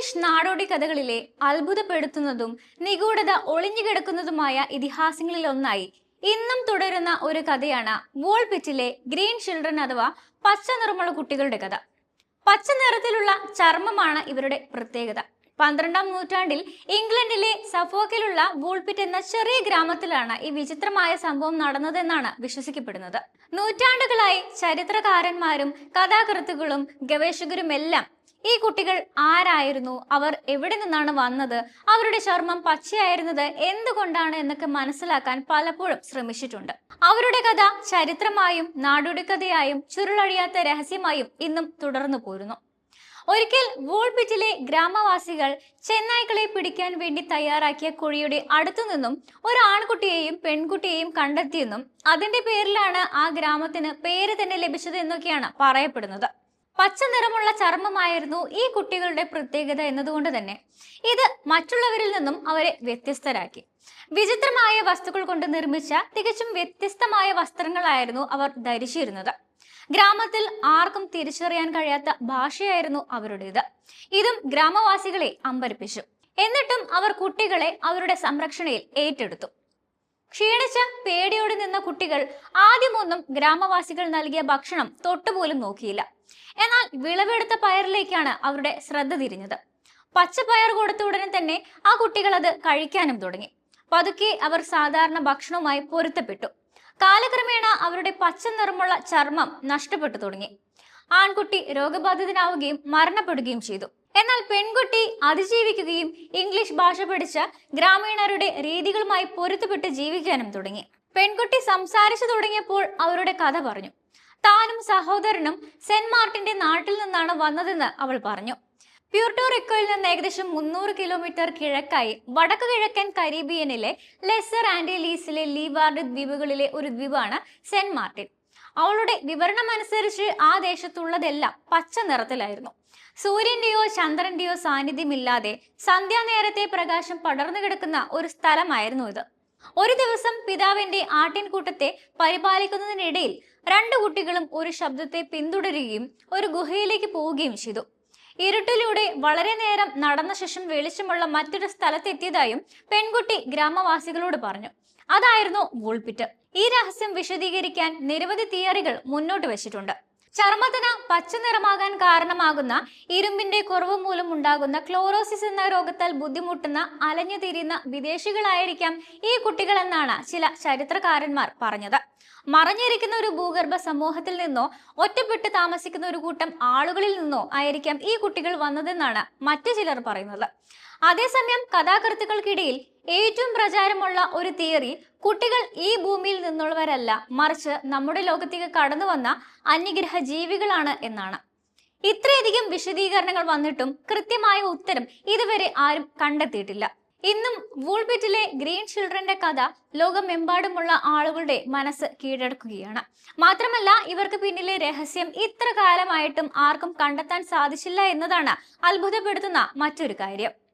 English നാടോടി കഥകളിലെ അത്ഭുതപ്പെടുത്തുന്നതും നിഗൂഢത ഒളിഞ്ഞുകിടക്കുന്നതുമായ ഇതിഹാസങ്ങളിൽ ഒന്നായി. ഇന്നും തുടരുന്ന ഒരു കഥയാണ് വോൾ പിച്ചിലെ ഗ്രീൻ ചിൽഡ്രൻ അഥവാ പച്ച നിറമുള്ള കുട്ടികളുടെ കഥ. പച്ച നിറത്തിലുള്ള ചർമ്മമാണ് ഇവരുടെ പ്രത്യേകത. പന്ത്രണ്ടാം നൂറ്റാണ്ടിൽ ഇംഗ്ലണ്ടിലെ സഫോക്കിലുള്ള വൂൾപിറ്റ് എന്ന ചെറിയ ഗ്രാമത്തിലാണ് ഈ വിചിത്രമായ സംഭവം നടന്നതെന്നാണ് വിശ്വസിക്കപ്പെടുന്നത്. നൂറ്റാണ്ടുകളായി ചരിത്രകാരന്മാരും കഥാകൃത്തുക്കളും ഗവേഷകരുമെല്ലാം ഈ കുട്ടികൾ ആരായിരുന്നു? അവർ എവിടെ നിന്നാണ് വന്നത്? അവരുടെ ചർമ്മം പച്ചയായിരുന്നത് എന്തുകൊണ്ടാണ് എന്നൊക്കെ മനസ്സിലാക്കാൻ പലപ്പോഴും ശ്രമിച്ചിട്ടുണ്ട്. അവരുടെ കഥ ചരിത്രമായും നാടോടിക്കഥയായും ചുരുളഴിയാത്ത രഹസ്യമായും ഇന്നും തുടർന്നു പോരുന്നു. ഒരിക്കൽ വോൾപിറ്റിലെ ഗ്രാമവാസികൾ ചെന്നായ്ക്കളെ പിടിക്കാൻ വേണ്ടി തയ്യാറാക്കിയ കുഴിയുടെ അടുത്തു നിന്നും ഒരു ആൺകുട്ടിയെയും പെൺകുട്ടിയെയും കണ്ടെത്തിയെന്നും അതിന്റെ പേരിലാണ് ആ ഗ്രാമത്തിന് പേര് തന്നെ ലഭിച്ചത് എന്നൊക്കെയാണ് പറയപ്പെടുന്നത്. പച്ച നിറമുള്ള ചർമ്മമായിരുന്നു ഈ കുട്ടികളുടെ പ്രത്യേകത എന്നതുകൊണ്ട് തന്നെ. ഇത് മറ്റുള്ളവരിൽ നിന്നും അവരെ വ്യത്യസ്തരാക്കി. വിചിത്രമായ വസ്തുക്കൾ കൊണ്ട് നിർമ്മിച്ച തികച്ചും വ്യത്യസ്തമായ വസ്ത്രങ്ങളായിരുന്നു അവർ ധരിച്ചിരുന്നത്. ഗ്രാമത്തിൽ ആർക്കും തിരിച്ചറിയാൻ കഴിയാത്ത ഭാഷയായിരുന്നു അവരുടേത്. ഇതും ഗ്രാമവാസികളെ അമ്പരിപ്പിച്ചു. എന്നിട്ടും അവർ കുട്ടികളെ അവരുടെ സംരക്ഷണയിൽ ഏറ്റെടുത്തു. ക്ഷീണിച്ച പേടിയോടെ നിന്ന കുട്ടികൾ ആദ്യമൊന്നും ഗ്രാമവാസികൾ നൽകിയ ഭക്ഷണം തൊട്ടുപോലും നോക്കിയില്ല. എന്നാൽ വിളവെടുത്ത പയറിലേക്കാണ് അവരുടെ ശ്രദ്ധ തിരിഞ്ഞത്. പച്ചപ്പയർ കൊടുത്ത ഉടനെ തന്നെ ആ കുട്ടികൾ അത് കഴിക്കാനും തുടങ്ങി. പതുക്കെ അവർ സാധാരണ ഭക്ഷണവുമായി പൊരുത്തപ്പെട്ടു. കാലക്രമേണ അവരുടെ പച്ച നിറമുള്ള ചർമ്മം നഷ്ടപ്പെട്ടു തുടങ്ങി. ആൺകുട്ടി രോഗബാധിതനാവുകയും മരണപ്പെടുകയും ചെയ്തു. എന്നാൽ പെൺകുട്ടി അതിജീവിക്കുകയും ഇംഗ്ലീഷ് ഭാഷ പഠിച്ച ഗ്രാമീണരുടെ രീതികളുമായി പൊരുത്തപ്പെട്ട് ജീവിക്കാനും തുടങ്ങി. പെൺകുട്ടി സംസാരിച്ചു തുടങ്ങിയപ്പോൾ അവരുടെ കഥ പറഞ്ഞു. താനും സഹോദരനും സെന്റ് മാർട്ടിന്റെ നാട്ടിൽ നിന്നാണ് വന്നതെന്ന് അവൾ പറഞ്ഞു. പ്യൂർട്ടോറിക്കോയിൽ നിന്ന് ഏകദേശം മുന്നൂറ് കിലോമീറ്റർ കിഴക്കായി വടക്കു കിഴക്കൻ കരീബിയനിലെ ലെസർ ആൻഡീലീസിലെ ലീവാർഡ് ദ്വീപുകളിലെ ഒരു ദ്വീപാണ് സെന്റ് മാർട്ടിൻ. അവളുടെ വിവരണം അനുസരിച്ച് ആ ദേശത്തുള്ളതെല്ലാം പച്ച നിറത്തിലായിരുന്നു. സൂര്യന്റെയോ ചന്ദ്രന്റെയോ സാന്നിധ്യമില്ലാതെ സന്ധ്യാനേരത്തെ പ്രകാശം പടർന്നു കിടക്കുന്ന ഒരു സ്ഥലമായിരുന്നു ഇത്. ഒരു ദിവസം പിതാവിന്റെ ആട്ടിൻകൂട്ടത്തെ പരിപാലിക്കുന്നതിനിടയിൽ രണ്ടു കുട്ടികളും ഒരു ശബ്ദത്തെ പിന്തുടരുകയും ഒരു ഗുഹയിലേക്ക് പോവുകയും ചെയ്തു. ഇരുട്ടിലൂടെ വളരെ നേരം നടന്ന ശേഷം വെളിച്ചമുള്ള മറ്റൊരു സ്ഥലത്തെത്തിയതായും പെൺകുട്ടി ഗ്രാമവാസികളോട് പറഞ്ഞു. അതായിരുന്നു വൂൾപിറ്റ്. ഈ രഹസ്യം വിശദീകരിക്കാൻ നിരവധി തിയറികൾ മുന്നോട്ട് വെച്ചിട്ടുണ്ട്. ചർമ്മത്തിന് പച്ച നിറമാകാൻ കാരണമാകുന്ന ഇരുമ്പിന്റെ കുറവ് മൂലം ഉണ്ടാകുന്ന ക്ലോറോസിസ് എന്ന രോഗത്താൽ ബുദ്ധിമുട്ടുന്ന അലഞ്ഞു തിരിയുന്ന വിദേശികളായിരിക്കാം ഈ കുട്ടികളെന്നാണ് ചില ചരിത്രകാരന്മാർ പറഞ്ഞത്. മറഞ്ഞിരിക്കുന്ന ഒരു ഭൂഗർഭ സമൂഹത്തിൽ നിന്നോ ഒറ്റപ്പെട്ട് താമസിക്കുന്ന ഒരു കൂട്ടം ആളുകളിൽ നിന്നോ ആയിരിക്കാം ഈ കുട്ടികൾ വന്നതെന്നാണ് മറ്റു ചിലർ പറയുന്നത്. അതേസമയം കഥാകൃത്തുക്കൾക്കിടയിൽ ഏറ്റവും പ്രചാരമുള്ള ഒരു തിയറി കുട്ടികൾ ഈ ഭൂമിയിൽ നിന്നുള്ളവരല്ല. മറിച്ച് നമ്മുടെ ലോകത്തേക്ക് കടന്നു വന്ന അന്യഗ്രഹ ജീവികളാണ് എന്നാണ്. ഇത്രയധികം വിശദീകരണങ്ങൾ വന്നിട്ടും കൃത്യമായ ഉത്തരം ഇതുവരെ ആരും കണ്ടെത്തിയിട്ടില്ല. ഇന്നും വൂൾബിറ്റിലെ ഗ്രീൻ ചിൽഡ്രന്റെ കഥ ലോകമെമ്പാടുമുള്ള ആളുകളുടെ മനസ്സ് കീഴടക്കുകയാണ്. മാത്രമല്ല ഇവർക്ക് പിന്നിലെ രഹസ്യം ഇത്ര കാലമായിട്ടും ആർക്കും കണ്ടെത്താൻ സാധിച്ചില്ല എന്നതാണ് അത്ഭുതപ്പെടുത്തുന്ന മറ്റൊരു കാര്യം.